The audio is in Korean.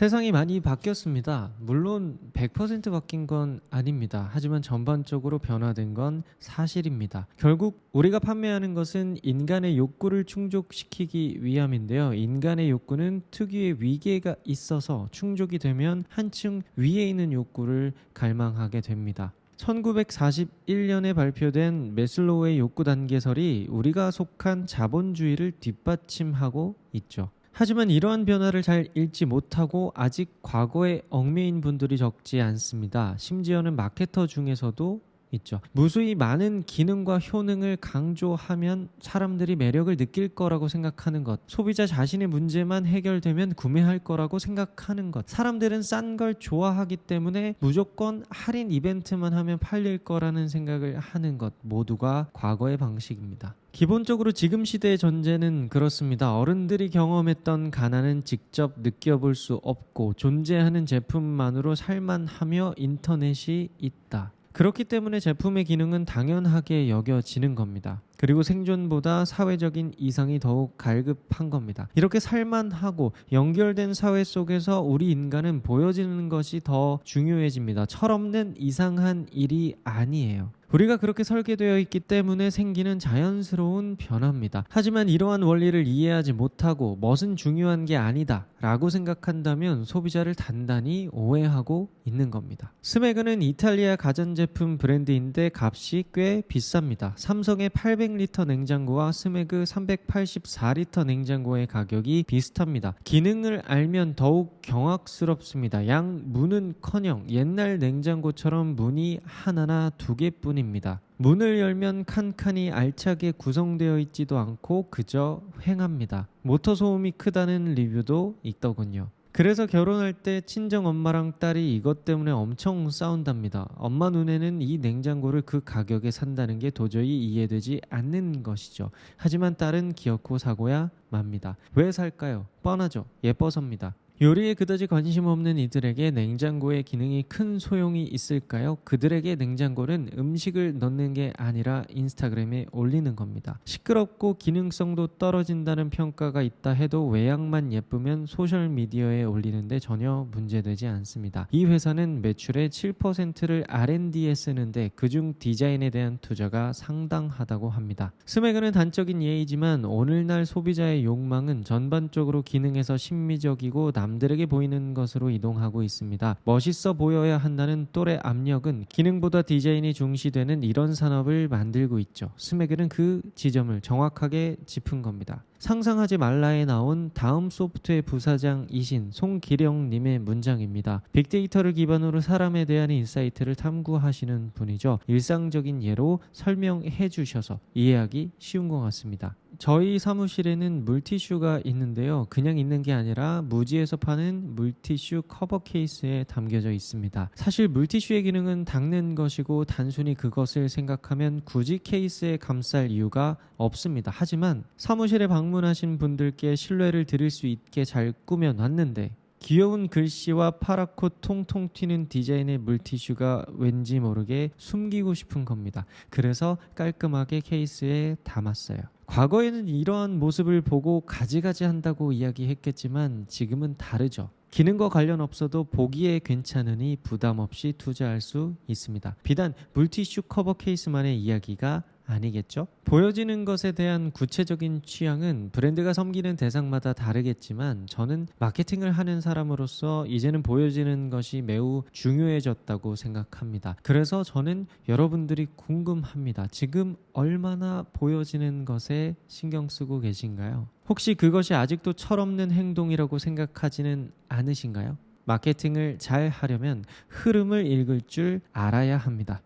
세상이 많이 바뀌었습니다. 물론 100% 바뀐 건 아닙니다. 하지만 전반적으로 변화된 건 사실입니다. 결국 우리가 판매하는 것은 인간의 욕구를 충족시키기 위함인데요. 인간의 욕구는 특유의 위계가 있어서 충족이 되면 한층 위에 있는 욕구를 갈망하게 됩니다. 1941년에 발표된 메슬로우의 욕구 단계설이 우리가 속한 자본주의를 뒷받침하고 있죠. 하지만 이러한 변화를 잘 읽지 못하고 아직 과거에 얽매인 분들이 적지 않습니다. 심지어는 마케터 중에서도 있죠. 무수히 많은 기능과 효능을 강조하면 사람들이 매력을 느낄 거라고 생각하는 것. 소비자 자신의 문제만 해결되면 구매할 거라고 생각하는 것. 사람들은 싼 걸 좋아하기 때문에 무조건 할인 이벤트만 하면 팔릴 거라는 생각을 하는 것. 모두가 과거의 방식입니다. 기본적으로 지금 시대의 전제는 그렇습니다. 어른들이 경험했던 가난은 직접 느껴볼 수 없고 존재하는 제품만으로 살만하며 인터넷이 있다. 그렇기 때문에 제품의 기능은 당연하게 여겨지는 겁니다. 그리고 생존보다 사회적인 이상이 더욱 갈급한 겁니다. 이렇게 살만하고 연결된 사회 속에서 우리 인간은 보여지는 것이 더 중요해집니다. 철없는 이상한 일이 아니에요. 우리가 그렇게 설계되어 있기 때문에 생기는 자연스러운 변화입니다. 하지만 이러한 원리를 이해하지 못하고 멋은 중요한 게 아니다 라고 생각한다면 소비자를 단단히 오해하고 있는 겁니다. 스메그는 이탈리아 가전제품 브랜드인데 값이 꽤 비쌉니다. 삼성의 800리터 냉장고와 스메그 384리터 냉장고의 가격이 비슷합니다. 기능을 알면 더욱 경악스럽습니다. 양 문은 커녕 옛날 냉장고처럼 문이 하나나 두 개뿐 입니다. 문을 열면 칸칸이 알차게 구성되어 있지도 않고 그저 횡합니다. 모터 소음이 크다는 리뷰도 있더군요. 그래서 결혼할 때 친정 엄마랑 딸이 이것 때문에 엄청 싸운답니다. 엄마 눈에는 이 냉장고를 그 가격에 산다는 게 도저히 이해되지 않는 것이죠. 하지만 딸은 기어코 사고야 맙니다. 왜 살까요? 뻔하죠. 예뻐서입니다. 요리에 그다지 관심 없는 이들에게 냉장고의 기능이 큰 소용이 있을까요? 그들에게 냉장고는 음식을 넣는 게 아니라 인스타그램에 올리는 겁니다. 시끄럽고 기능성도 떨어진다는 평가가 있다 해도 외양만 예쁘면 소셜 미디어에 올리는데 전혀 문제되지 않습니다. 이 회사는 매출의 7%를 R&D에 쓰는데 그중 디자인에 대한 투자가 상당하다고 합니다. 스메그는 단적인 예이지만 오늘날 소비자의 욕망은 전반적으로 기능에서 심미적이고 남 들에게 보이는 것으로 이동하고 있습니다. 멋있어 보여야 한다는 또래 압력은 기능보다 디자인이 중시되는 이런 산업을 만들고 있죠. 스메그는 그 지점을 정확하게 짚은 겁니다. 상상하지 말라에 나온 다음 소프트의 부사장이신 송기령님의 문장입니다. 빅데이터를 기반으로 사람에 대한 인사이트를 탐구하시는 분이죠. 일상적인 예로 설명해 주셔서 이해하기 쉬운 것 같습니다. 저희 사무실에는 물티슈가 있는데요. 그냥 있는 게 아니라 무지에서 파는 물티슈 커버 케이스에 담겨져 있습니다. 사실 물티슈의 기능은 닦는 것이고 단순히 그것을 생각하면 굳이 케이스에 감쌀 이유가 없습니다. 하지만 사무실에 방문하신 분들께 신뢰를 드릴 수 있게 잘 꾸며놨는데 귀여운 글씨와 파랗고 통통 튀는 디자인의 물티슈가 왠지 모르게 숨기고 싶은 겁니다. 그래서 깔끔하게 케이스에 담았어요. 과거에는 이러한 모습을 보고 가지가지 한다고 이야기했겠지만 지금은 다르죠. 기능과 관련 없어도 보기에 괜찮으니 부담 없이 투자할 수 있습니다. 비단 물티슈 커버 케이스만의 이야기가 아니겠죠? 보여지는 것에 대한 구체적인 취향은 브랜드가 섬기는 대상마다 다르겠지만 저는 마케팅을 하는 사람으로서 이제는 보여지는 것이 매우 중요해졌다고 생각합니다. 그래서 저는 여러분들이 궁금합니다. 지금 얼마나 보여지는 것에 신경 쓰고 계신가요? 혹시 그것이 아직도 철없는 행동이라고 생각하지는 않으신가요? 마케팅을 잘 하려면 흐름을 읽을 줄 알아야 합니다.